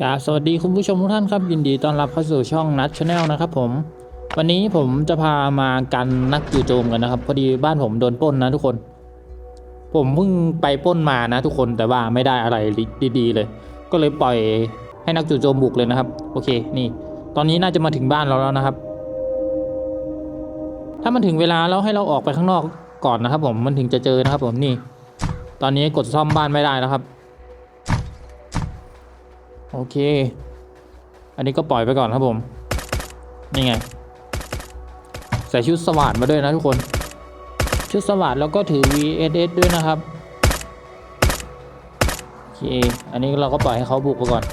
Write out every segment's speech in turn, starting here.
กาสวัสดีคุณผู้ชมทุกท่านครับ ยินดีต้อนรับเข้าสู่ช่องนัทชาแนลนะครับผม วันนี้ผมจะพามากันนักจู่โจมกันนะครับ พอดีบ้านผมโดนปล้นนะทุกคน ผมเพิ่งไปปล้นมานะทุกคนแต่ว่าไม่ได้อะไรดีๆเลย ก็เลยปล่อยให้นักจู่โจมบุกเลยนะครับ โอเคนี่ ตอนนี้น่าจะมาถึงบ้านเราแล้วนะครับ ถ้ามันถึงเวลาแล้วให้เราออกไปข้างนอกก่อนนะครับ ผมมันถึงจะเจอนะครับ ผมนี่ ตอนนี้กดซ่อมบ้านไม่ได้แล้วครับ โอเค อันนี้ก็ปล่อยไปก่อนครับผม นี่ไง ใส่ชุดสว่านมาด้วยนะทุกคน ชุดสว่านแล้วก็ถือ VSS ด้วยนะครับ โอเค อันนี้เราก็ปล่อยให้เขาบุกไปก่อน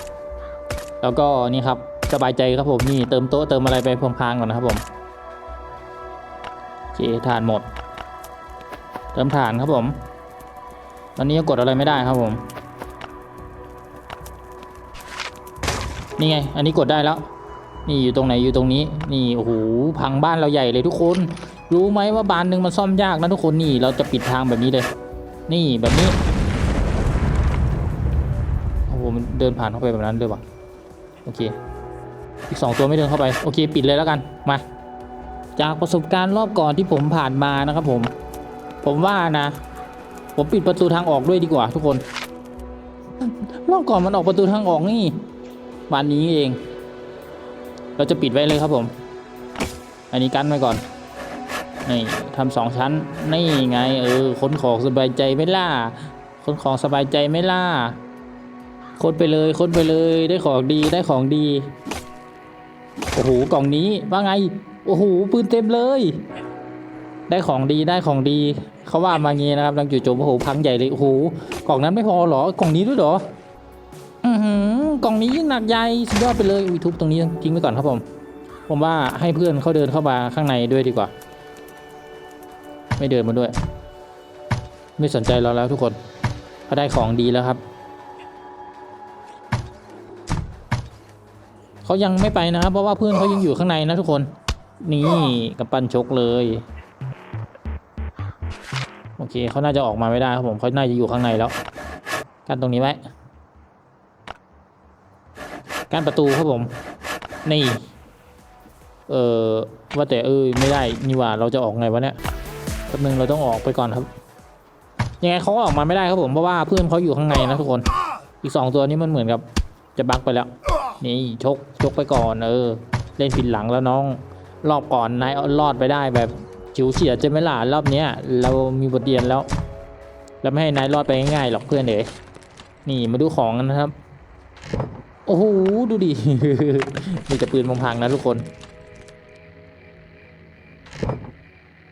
แล้วก็นี่ครับสบายใจครับผมนี่เติมโต๊ะเติมอะไรไปพลางก่อนนะครับผมโอเคฐานหมด เติมฐานครับผม ตอนนี้ยังกดอะไรไม่ได้ครับผม นี่ไง อันนี้กดได้แล้ว นี่อยู่ตรงไหนอยู่ตรงนี้ นี่โอ้โหพังบ้านเราใหญ่เลยทุกคน รู้ไหมว่าบานหนึ่งมันซ่อมยากนะทุกคนนี่เราจะปิดทางแบบนี้เลย นี่แบบนี้โอ้โหมันเดินผ่านเข้าไปแบบนั้นด้วยวะโอเค อีกสองตัวไม่เดินเข้าไปโอเค ปิดเลยแล้วกันมาจากประสบการณ์รอบก่อนที่ผมผ่านมานะครับผม ผมว่านะ ผมปิดประตูทางออกด้วยดีกว่าทุกคน รอบก่อนมันออกประตูทางออกนี่ วันนี้เอง เราจะปิดไว้เลยครับผม อันนี้กั้นไว้ก่อน นี่ทำสองชั้น นี่ไง เออขนของสบายใจไม่ล่าขนของสบายใจไม่ล่าค้นไปเลยค้นไปเลยได้ของดีได้ของดี โอ้โหกล่องนี้ว่าไง โอ้โหปืนเต็มเลย ได้ของดีได้ของดี เขาว่ามางี้นะครับนังจู่โจมโอ้โหพังใหญ่เลยโอ้โหกล่องนั้นไม่พอหรอกล่องนี้ด้วยหรอ อือหือ กล่องนี้ยิ่งหนักใหญ่สุดยอดไปเลยอุ้ยทุบตรงนี้ทิ้งไว้ก่อนครับผม ผมว่าให้เพื่อนเขาเดินเข้ามาข้างในด้วยดีกว่า ไม่เดินมาด้วย ไม่สนใจเราแล้วทุกคนเขาได้ของดีแล้วครับเขายังไม่ไปนะครับเพราะว่าเพื่อนเขายังอยู่ข้างในนะทุกคน นี่กับปั้นชกเลยโอเคเขาน่าจะออกมาไม่ได้ครับผมเขาน่าจะอยู่ข้างในแล้ว กันตรงนี้ไว้ กั้นประตูครับผมนี่เออว่าแต่เอ้ยไม่ได้นี่ว่าเราจะออกไงวะเนี่ยแป๊บนึงเราต้องออกไปก่อนครับ ยังไงเขาก็ออกมาไม่ได้ครับผมเพราะว่าเพื่อนเขาอยู่ข้างในนะทุกคน อีกสองตัวนี้มันเหมือนกับจะบั๊กไปแล้ว นี่ชกชกไปก่อนเออ เล่นผิดหลังแล้วน้องรอบก่อนนายรอดไปได้แบบฉิวเฉียดใช่ไหล่ะรอบเนี้ย เรามีบทเรียนแล้ว แล้วไม่ให้นายรอดไปง่ายๆหรอกเพื่อนเอ๋นี่มาดูของกันนะครับ โอ้โห ดูดิ มีแต่ปืนพังๆนะทุกคน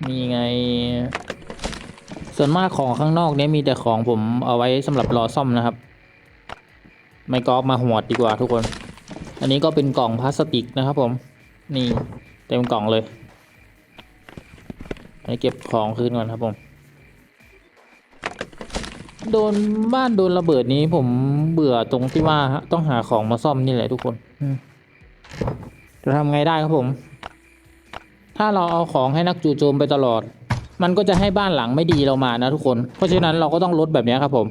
มีไง ส่วนมากของข้างนอกเนี้ยมีแต่ของผมเอาไว้สำหรับรอซ่อมนะครับ ไม่ก็มาหวดดีกว่าทุกคน อันนี้ก็เป็นกล่องพลาสติกนะครับผม นี่เต็มกล่องเลยอันนี้เก็บของคืนก่อนครับผม โดนบ้านโดนระเบิดนี้ผมเบื่อตรงที่ว่าต้องหาของมาซ่อมนี่แหละทุกคนจะทำไงได้ครับผม ถ้าเราเอาของให้นักจู่โจมไปตลอด มันก็จะให้บ้านหลังไม่ดีเรามานะทุกคน เพราะฉะนั้นเราก็ต้องลดแบบนี้ครับผม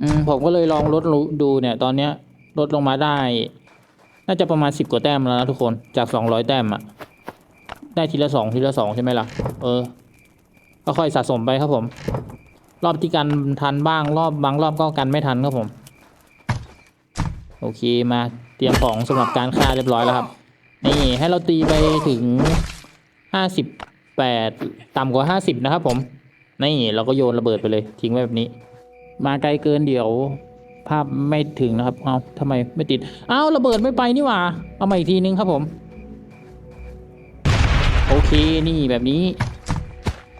อืมผมก็เลยลองลดดูเนี่ย ตอนเนี้ยลดลงมาได้ น่าจะประมาณสิบกว่าแต้มแล้วนะทุกคน จากสองร้อยแต้มอะได้ทีละสองทีละสองใช่ไหมล่ะ เออ ก็ค่อยสะสมไปครับผม รอบที่กันทันบ้างรอบบางรอบก็กันไม่ทันครับผม โอเคมาเตรียมของสำหรับการฆ่าเรียบร้อยแล้วครับนี่ให้เราตีไปถึงห้าสิบแปดต่ำกว่าห้าสิบนะครับผมนี่เราก็โยนระเบิดไปเลย ทิ้งไว้แบบนี้ มาไกลเกินเดี๋ยว ภาพไม่ถึงนะครับเอาทำไมไม่ติดเอาระเบิดไม่ไปนี่หว่าเอามาอีกทีนึงครับผม โอเคนี่แบบนี้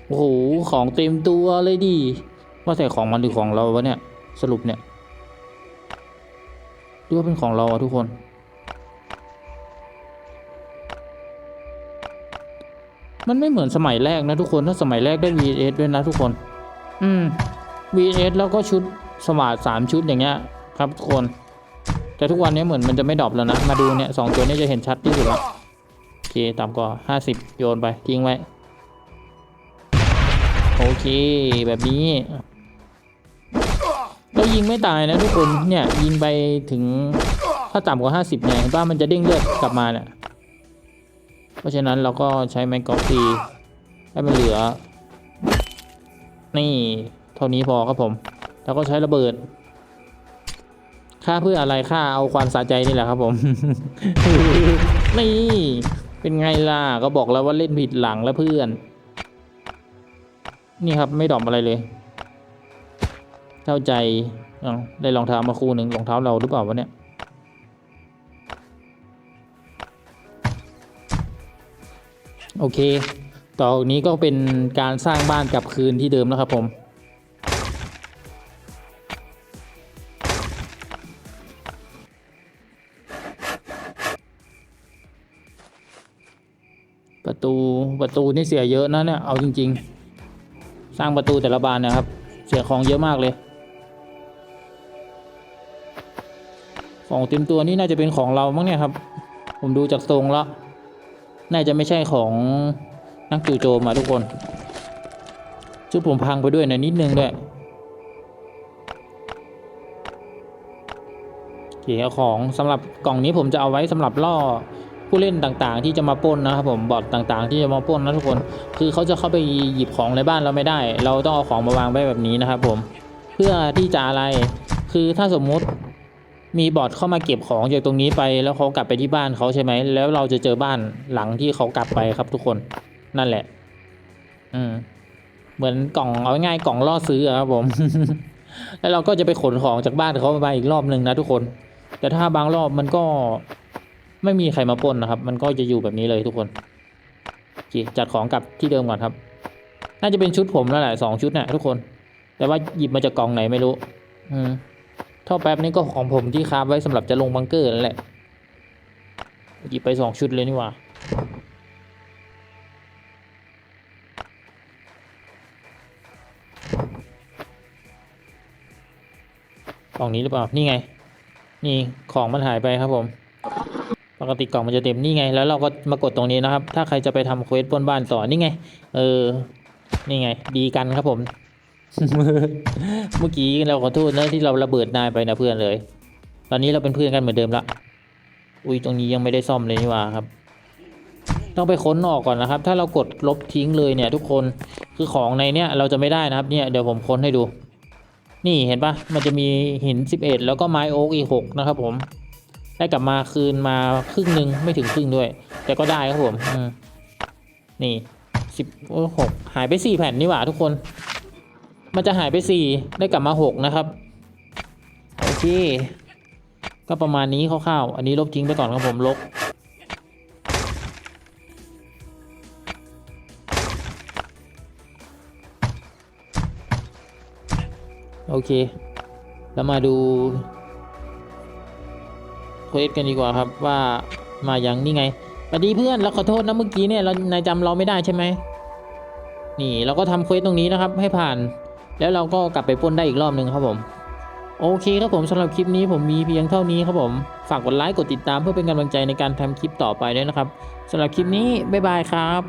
โอ้โหของเต็มตัวเลยดิ ว่าแต่ของมันหรือของเราวะเนี่ยสรุปเนี่ยหรือว่าเป็นของเราอะทุกคนมันไม่เหมือนสมัยแรกนะทุกคนถ้าสมัยแรกได้ VS ด้วยนะทุกคน อืม VS แล้วก็ชุดสวัสดสามชุดอย่างเงี้ย ครับทุกคน แต่ทุกวันนี้เหมือนมันจะไม่ดรอปแล้วนะ มาดูเนี่ยสองตัวนี้จะเห็นชัดที่สุดละโอเคต่ำกว่าห้าสิบโยนไปทิ้งไว้ โอเค แบบนี้ แล้วยิงไม่ตายนะทุกคนเนี่ยยิงไปถึงถ้าต่ำกว่าห้าสิบเนี่ยเห็นป่ะมันจะเด้งเลือดกลับมาเนี่ยเพราะฉะนั้นเราก็ใช้ไมค์กอล์ฟทีให้มันเหลือ นี่เท่านี้พอครับผม แล้วก็ใช้ระเบิดค่าเพื่ออะไรค่าเอาความสะใจนี่แหละครับผม นี่เป็นไงล่ะก็บอกแล้วว่าเล่นผิดหลังแล้วเพื่อน นี่ครับไม่ดอมอะไรเลย เข้าใจเอาได้รองเท้ามาคู่หนึ่งรองเท้าเราหรือเปล่าวะเนี่ยโอเค ต่อจากนี้ก็เป็นการสร้างบ้านกลับคืนที่เดิมแล้วครับผมประตูประตูนี่เสียเยอะนะเนี่ยเอาจริง ๆ สร้างประตูแต่ละบานนะครับ เสียของเยอะมากเลย ของเต็มตัวนี่น่าจะเป็นของเรามั้งเนี่ยครับ ผมดูจากทรงแล้ว น่าจะไม่ใช่ของนักจู่โจมมาทุกคนชุดผมพังไปด้วยนะนิดนึงด้วยโอเคเอาของสำหรับกล่องนี้ผมจะเอาไว้สำหรับล่อผู้เล่นต่างๆ ที่จะมาป้นนะครับผมบอทต่างๆ ที่จะมาป้นนะทุกคน คือเขาจะเข้าไปหยิบของในบ้านเราไม่ได้ เราต้องเอาของมาวางไว้แบบนี้นะครับผมเพื่อที่จะอะไรคือถ้าสมมุติ มีบอทเข้ามาเก็บของจากตรงนี้ไปแล้วเขากลับไปที่บ้านเขาใช่ไหมแล้วเราจะเจอบ้านหลังที่เขากลับไปครับทุกคนนั่นแหละ อืม เหมือนกล่องเอาง่ายกล่องล่อซื้อครับผม แล้วเราก็จะไปขนของจากบ้านเขาไปอีกรอบหนึ่งนะทุกคน แต่ถ้าบางรอบมันก็ไม่มีใครมาปนนะครับ มันก็จะอยู่แบบนี้เลยทุกคนโอเคจัดของกลับที่เดิมก่อนครับ น่าจะเป็นชุดผมแล้วแหละสองชุดนี่ยทุกคน แต่ว่าหยิบมาจากกล่องไหนไม่รู้ อืม ท่อแป๊บนี่ก็ของผมที่คาบไว้สำหรับจะลงบังเกอร์นั่นแหละหยิบไปสองชุดเลยนี่ว่ากล่องนี้หรือเปล่า นี่ไง นี่ของมันหายไปครับผม ปกติกล่องมันจะเต็มนี่ไง แล้วเราก็มากดตรงนี้นะครับ ถ้าใครจะไปทำเควสปนบ้านต่อ นี่ไง เออ นี่ไง ดีกันครับผม เมื่อกี้เราขอโทษนะที่เราระเบิดนายไปนะเพื่อนเลย ตอนนี้เราเป็นเพื่อนกันเหมือนเดิมละ อุ้ยตรงนี้ยังไม่ได้ซ่อมเลยนี่หว่าครับ ต้องไปค้นออกก่อนนะครับ ถ้าเรากดลบทิ้งเลยเนี่ย ทุกคนคือของในเนี้ยเราจะไม่ได้นะครับเนี่ยเดี๋ยวผมค้นให้ดู นี่เห็นปะมันจะมีหิน 11 แล้วก็ไม้โอ๊กอีก6นะครับ ผมได้กลับมาคืนมาครึ่งหนึ่งไม่ถึงครึ่งด้วย แต่ก็ได้ครับผมนี่สิบหกหายไปสี่แผ่นนี่หว่าทุกคน มันจะหายไปสี่ได้กลับมาหกนะครับ โอเค ก็ประมาณนี้คร่าวๆ อันนี้ลบทิ้งไปก่อนครับผมลบ โอเค แล้วมาดูเควสกันดีกว่าครับว่ามาอย่างนี่ไงสวัสดีเพื่อนเราขอโทษนะเมื่อกี้เนี่ยเรานายจำเราไม่ได้ใช่ไหมนี่เราก็ทำเควสตรงนี้นะครับ ให้ผ่าน แล้วเราก็กลับไปป้นได้อีกรอบหนึ่งครับผม โอเคครับผมสำหรับคลิปนี้ผมมีเพียงเท่านี้ครับผม ฝากกดไลค์กดติดตามเพื่อเป็นกำลังใจในการทำคลิปต่อไปด้วยนะครับสำหรับคลิปนี้บ๊ายบายครับ